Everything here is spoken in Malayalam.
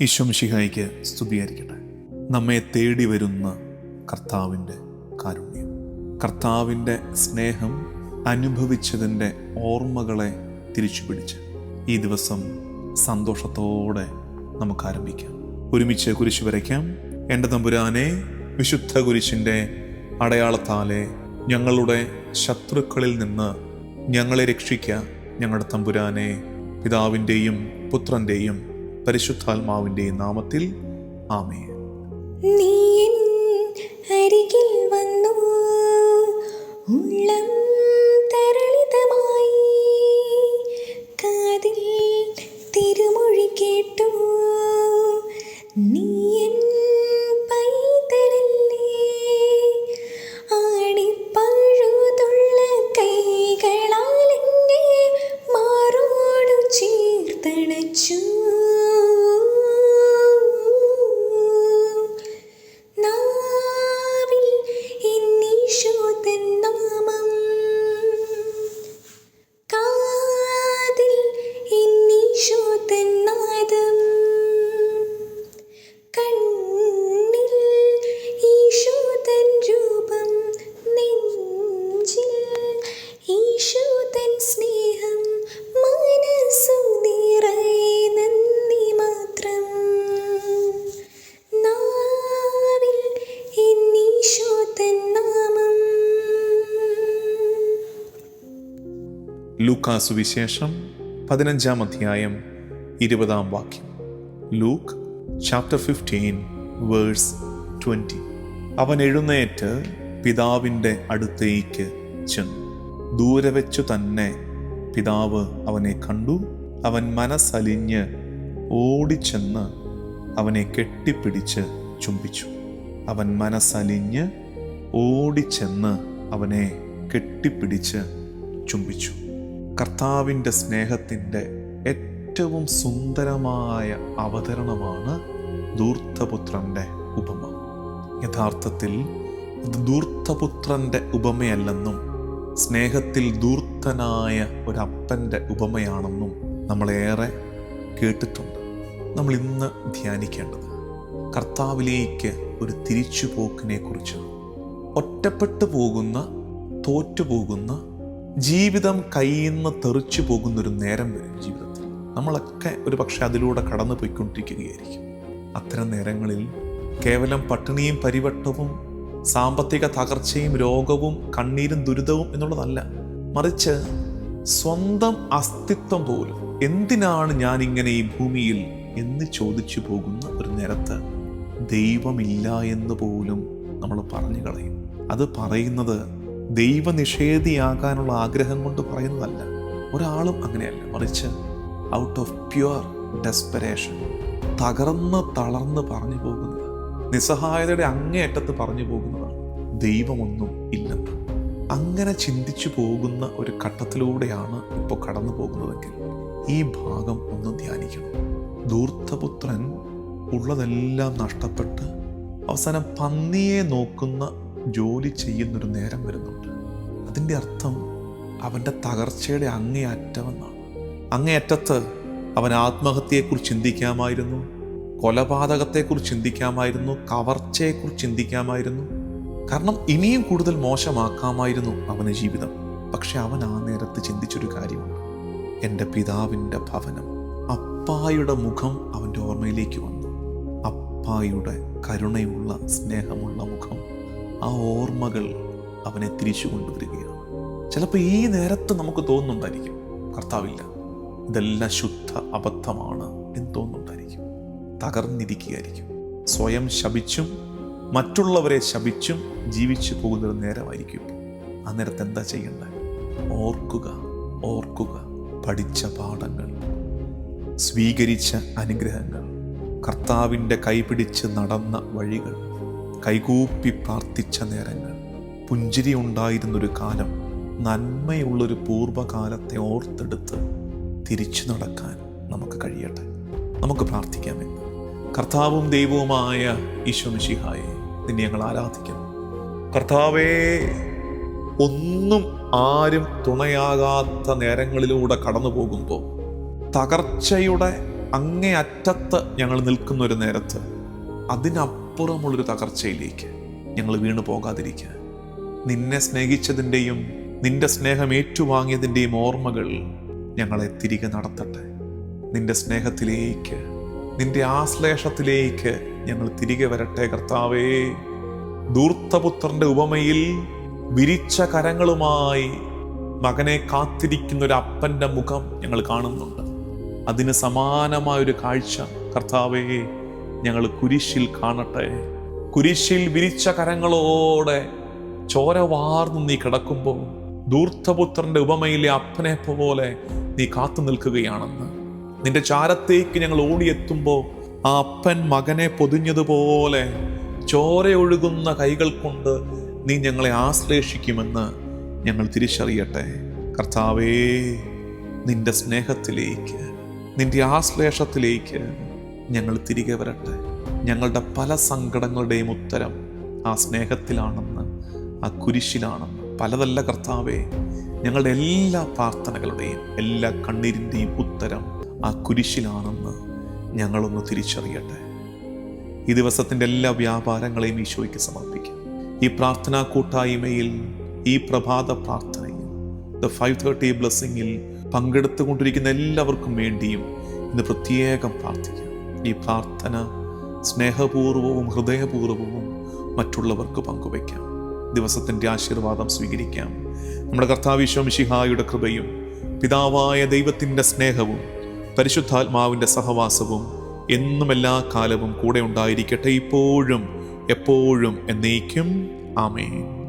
ഈശ്വംഷിഹായിക്ക് സ്തുതിയായിരിക്കട്ടെ. നമ്മെ തേടി വരുന്ന കർത്താവിന്റെ കാരുണ്യം. കർത്താവിന്റെ സ്നേഹം അനുഭവിച്ചതിന്റെ ഓർമ്മകളെ തിരിച്ചു പിടിച്ച് ഈ ദിവസം സന്തോഷത്തോടെ നമുക്ക് ആരംഭിക്കാം ഒരുമിച്ച് കുരിശ് വരയ്ക്കാം. എന്റെ തമ്പുരാനെ വിശുദ്ധ കുരിശിന്റെ അടയാളത്താലെ ഞങ്ങളുടെ ശത്രുക്കളിൽ നിന്ന് ഞങ്ങളെ രക്ഷിക്കുക ഞങ്ങളുടെ തമ്പുരാനെ പിതാവിന്റെയും പുത്രന്റെയും പരിശുദ്ധാത്മാവിന്റെയും നാമത്തിൽ ആമേ നീ അരികിൽ വന്നു ഉള്ളം ലൂക്കാ സുവിശേഷം പതിനഞ്ചാം അധ്യായം ഇരുപതാം വാക്യം. Luke chapter fifteen verse twenty അവൻ എഴുന്നേറ്റ് പിതാവിന്റെ അടുത്തേക്ക് ചെന്നു. ദൂരെ വെച്ചു തന്നെ പിതാവ് അവനെ കണ്ടു. അവൻ മനസ്സലിഞ്ഞ് ഓടിച്ചെന്ന് അവനെ കെട്ടിപ്പിടിച്ച് ചുംബിച്ചു. അവൻ മനസ്സലിഞ്ഞ് ഓടിച്ചെന്ന് അവനെ കെട്ടിപ്പിടിച്ച് ചുംബിച്ചു. കർത്താവിന്റെ സ്നേഹത്തിന്റെ ഏറ്റവും സുന്ദരമായ അവതരണമാണ് ധൂർത്തപുത്രന്റെ ഉപമ. യഥാർത്ഥത്തിൽ അത് ധൂർത്തപുത്രന്റെ ഉപമയല്ലെന്നും സ്നേഹത്തിൽ ധൂർത്തനായ ഒരപ്പന്റെ ഉപമയാണെന്നും നമ്മളേറെ കേട്ടിട്ടുണ്ട്. നമ്മൾ ഇന്ന് ധ്യാനിക്കേണ്ടത് കർത്താവിലേക്ക് ഒരു തിരിച്ചുപോക്കിനെ കുറിച്ചാണ് ഒറ്റപ്പെട്ടു പോകുന്ന തോറ്റുപോകുന്ന ജീവിതം കയ്യിൽ നിന്ന് തെറിച്ചു പോകുന്നൊരു നേരം വരും ജീവിതത്തിൽ. നമ്മളൊക്കെ ഒരു പക്ഷെ അതിലൂടെ കടന്നു പോയിക്കൊണ്ടിരിക്കുകയായിരിക്കും. അത്തരം നേരങ്ങളിൽ കേവലം പട്ടിണിയും പരിവട്ടവും സാമ്പത്തിക തകർച്ചയും രോഗവും കണ്ണീരും ദുരിതവും എന്നുള്ളതല്ല. മറിച്ച് സ്വന്തം അസ്തിത്വം പോലും എന്തിനാണ് ഞാൻ ഇങ്ങനെ ഈ ഭൂമിയിൽ എന്ന് ചോദിച്ചു പോകുന്ന ഒരു നേരത്ത് ദൈവമില്ല എന്ന് പോലും നമ്മൾ പറഞ്ഞു കളയും. അത് പറയുന്നത് ദൈവനിഷേധിയാകാനുള്ള ആഗ്രഹം കൊണ്ട് പറയുന്നതല്ല. ഒരാളും അങ്ങനെയല്ല. മറിച്ച് ഔട്ട് ഓഫ് പ്യുവർ ഡെസ്പെറേഷൻ തകർന്ന് തളർന്ന് പറഞ്ഞു പോകുന്നത് നിസ്സഹായതയുടെ അങ്ങേയറ്റത്ത് പറഞ്ഞു പോകുന്നതാണ് ദൈവമൊന്നും ഇല്ലെന്ന്. അങ്ങനെ ചിന്തിച്ചു പോകുന്ന ഒരു ഘട്ടത്തിലൂടെയാണ് ഇപ്പോൾ കടന്നു പോകുന്നതെങ്കിൽ ഈ ഭാഗം ഒന്ന് ധ്യാനിക്കണം. ധൂർത്തപുത്രൻ ഉള്ളതെല്ലാം നഷ്ടപ്പെട്ട് അവസാനം പന്നിയെ നോക്കുന്ന ജോലി ചെയ്യുന്നൊരു നേരം വരുന്നുണ്ട്. അതിന്റെ അർത്ഥം അവന്റെ തകർച്ചയുടെ അങ്ങേയറ്റമെന്നാണ്. അങ്ങേയറ്റത്ത് അവൻ ആത്മഹത്യയെക്കുറിച്ച് ചിന്തിക്കാമായിരുന്നു കൊലപാതകത്തെക്കുറിച്ച് ചിന്തിക്കാമായിരുന്നു കവർച്ചയെക്കുറിച്ച് ചിന്തിക്കാമായിരുന്നു. കാരണം ഇനിയും കൂടുതൽ മോശമാക്കാമായിരുന്നു അവന് ജീവിതം. പക്ഷെ അവൻ ആ നേരത്ത് ചിന്തിച്ചൊരു കാര്യമുണ്ട്. എന്റെ പിതാവിന്റെ ഭവനം അപ്പായുടെ മുഖം അവന്റെ ഓർമ്മയിലേക്ക് വന്നു. അപ്പായുടെ കരുണയുള്ള സ്നേഹമുള്ള മുഖം ആ ഓർമ്മകൾ അവനെ തിരിച്ചു കൊണ്ടുവരികയാണ്. ചിലപ്പോൾ ഈ നേരത്ത് നമുക്ക് തോന്നുന്നുണ്ടായിരിക്കും കർത്താവില്ല ഇതെല്ലാം ശുദ്ധ അബദ്ധമാണ് എന്ന് തോന്നുന്നുണ്ടായിരിക്കും. തകർന്നിരിക്കുകയായിരിക്കും. സ്വയം ശപിച്ചും മറ്റുള്ളവരെ ശപിച്ചും ജീവിച്ചു പോകുന്നൊരു നേരമായിരിക്കും. ആ നേരത്ത് എന്താ ചെയ്യേണ്ടത്? ഓർക്കുക ഓർക്കുക പഠിച്ച പാഠങ്ങൾ സ്വീകരിച്ച അനുഗ്രഹങ്ങൾ കർത്താവിന്റെ കൈപിടിച്ച് നടന്ന വഴികൾ കൈകൂപ്പി പ്രാർത്ഥിച്ച നേരങ്ങൾ. പുഞ്ചിരി ഉണ്ടായിരുന്നൊരു കാലം നന്മയുള്ളൊരു പൂർവകാലത്തെ ഓർത്തെടുത്ത് തിരിച്ചു നടക്കാൻ നമുക്ക് കഴിയട്ടെ. നമുക്ക് പ്രാർത്ഥിക്കാമേ കർത്താവും ദൈവവുമായ ഈശ്വമിഷിഹായെ നിന്നെ ഞങ്ങൾ ആരാധിക്കുന്നു. കർത്താവേ ഒന്നും ആരും തുണയാകാത്ത നേരങ്ങളിലൂടെ കടന്നു പോകുമ്പോൾ തകർച്ചയുടെ അങ്ങേ അറ്റത്ത് ഞങ്ങൾ നിൽക്കുന്ന ഒരു നേരത്ത് അതിനപ്പുറമുള്ളൊരു തകർച്ചയിലേക്ക് ഞങ്ങൾ വീണു പോകാതിരിക്കുക നിന്നെ സ്നേഹിച്ചതിന്റെയും നിന്റെ സ്നേഹം ഏറ്റുവാങ്ങിയതിന്റെയും ഓർമ്മകൾ ഞങ്ങളെ തിരികെ നടത്തട്ടെ. നിന്റെ സ്നേഹത്തിലേക്ക് നിന്റെ ആശ്ലേഷത്തിലേക്ക് ഞങ്ങൾ തിരികെ വരട്ടെ കർത്താവേ. ദൂർത്തപുത്രന്റെ ഉപമയിൽ വിരിച്ച കരങ്ങളുമായി മകനെ കാത്തിരിക്കുന്ന ഒരു അപ്പന്റെ മുഖം ഞങ്ങൾ കാണുന്നുണ്ട്. അതിന് സമാനമായ ഒരു കാഴ്ച കർത്താവേ. ഞങ്ങൾ കുരിശിൽ കാണട്ടെ. കുരിശിൽ വിരിച്ച കരങ്ങളോടെ ചോര വാർന്നു നീ കിടക്കുമ്പോൾ ധൂർത്തപുത്രന്റെ ഉപമയിലെ അപ്പനെ പോലെ നീ കാത്തു നിൽക്കുകയാണെന്ന്. നിന്റെ ചാരത്തേക്ക് ഞങ്ങൾ ഓടിയെത്തുമ്പോൾ ആ അപ്പൻ മകനെ പൊതിഞ്ഞതുപോലെ ചോരയൊഴുകുന്ന കൈകൾ കൊണ്ട് നീ ഞങ്ങളെ ആശ്ലേഷിക്കുമെന്ന് ഞങ്ങൾ തിരിച്ചറിയട്ടെ. കർത്താവേ നിന്റെ സ്നേഹത്തിലേക്ക് നിന്റെ ആശ്ലേഷത്തിലേക്ക് ഞങ്ങൾ തിരികെ വരട്ടെ. ഞങ്ങളുടെ പല സങ്കടങ്ങളുടെയും ഉത്തരം ആ സ്നേഹത്തിലാണെന്ന് ആ കുരിശിലാണെന്ന്. പലതല്ല കർത്താവേ ഞങ്ങളുടെ എല്ലാ പ്രാർത്ഥനകളുടെയും എല്ലാ കണ്ണീരിന്റെയും ഉത്തരം ആ കുരിശിലാണെന്ന് ഞങ്ങളൊന്ന് തിരിച്ചറിയട്ടെ. ഈ ദിവസത്തിന്റെ എല്ലാ വ്യാപാരങ്ങളെയും ഈശോയ്ക്ക് സമർപ്പിക്കാം. ഈ പ്രാർത്ഥനാ കൂട്ടായ്മയിൽ ഈ പ്രഭാത പ്രാർത്ഥനയിൽ ദ ഫൈവ് തേർട്ടി ബ്ലെസ്സിങ്ങിൽ പങ്കെടുത്തുകൊണ്ടിരിക്കുന്ന എല്ലാവർക്കും വേണ്ടിയും ഇന്ന് പ്രത്യേകം പ്രാർത്ഥിക്കാം. ഈ പ്രാർത്ഥന സ്നേഹപൂർവവും ഹൃദയപൂർവവും മറ്റുള്ളവർക്ക് പങ്കുവയ്ക്കാം. ദിവസത്തിന്റെ ആശീർവാദം സ്വീകരിക്കാം. നമ്മുടെ കർത്താവിശ്വമിഷിഹായുടെ കൃപയും പിതാവായ ദൈവത്തിന്റെ സ്നേഹവും പരിശുദ്ധാത്മാവിന്റെ സഹവാസവും എന്നും എല്ലാ കാലവും കൂടെ ഉണ്ടായിരിക്കട്ടെ ഇപ്പോഴും എപ്പോഴും എന്നേക്കും. ആമേൻ.